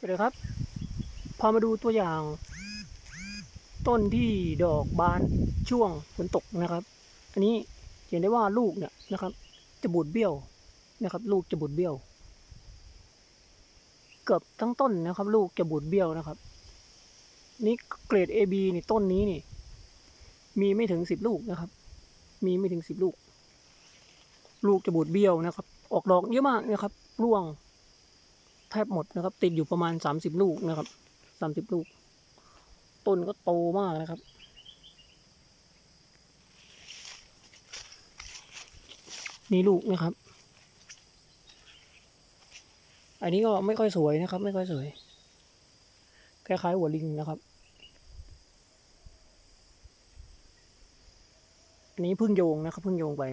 สวัสดีครับ พามาดูตัวอย่าง ต้นที่ดอกบานช่วงฝนตกนะครับ อันนี้เห็นได้ว่าลูกเนี่ยนะครับ จะบูดเบี้ยวนะครับ ลูกจะบูดเบี้ยว เกือบทั้งต้นนะครับ ลูกจะบูดเบี้ยวนะครับ นี่เกรด AB นี่ต้นนี้นี่ มีไม่ถึงสิบลูกนะครับ มีไม่ถึงสิบลูก ลูกจะบูดเบี้ยวนะครับ ออกดอกเยอะมากนะครับ ร่วง แทบหมดนะครับ ติดอยู่ประมาณสามสิบลูกนะครับสามสิบลูก ต้นก็โตมากนะครับนี่ลูกนะครับ อันนี้ก็ไม่ค่อยสวยนะครับ ไม่ค่อยสวย คล้ายๆหัวลิงนะครับนนี้พึ่งโยงนะครับพึ่งโยงไป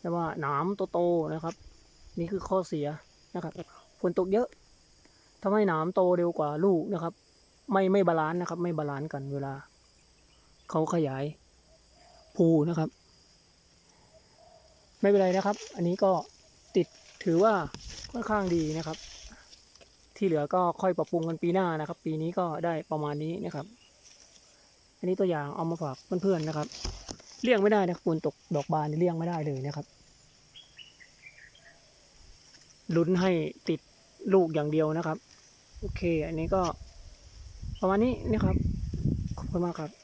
แต่ว่าหนามโตๆนะครับ นี่คือข้อเสียนะครับฝนตกเยอะ ทำให้หนามโตเร็วกว่าลูกนะครับ ไม่ไม่บาลานซ์นะครับ ไม่บาลานซ์กันเวลา เขาขยายภูนะครับ ไม่เป็นไรนะครับ อันนี้ก็ติดถือว่าค่อนข้างดีนะครับ ที่เหลือก็ค่อยปรับปรุงกันปีหน้านะครับ ปีนี้ก็ได้ประมาณนี้นะครับ อันนี้ตัวอย่างเอามาฝากเพื่อนๆนะครับเลี่ยงไม่ได้นะครับฝนตกดอกบานเลี่ยงไม่ได้เลยนะครับลุ้นให้ติดลูกอย่างเดียวนะครับ โอเค อันนี้ก็ประมาณนี้นะครับ ขอบคุณมากครับ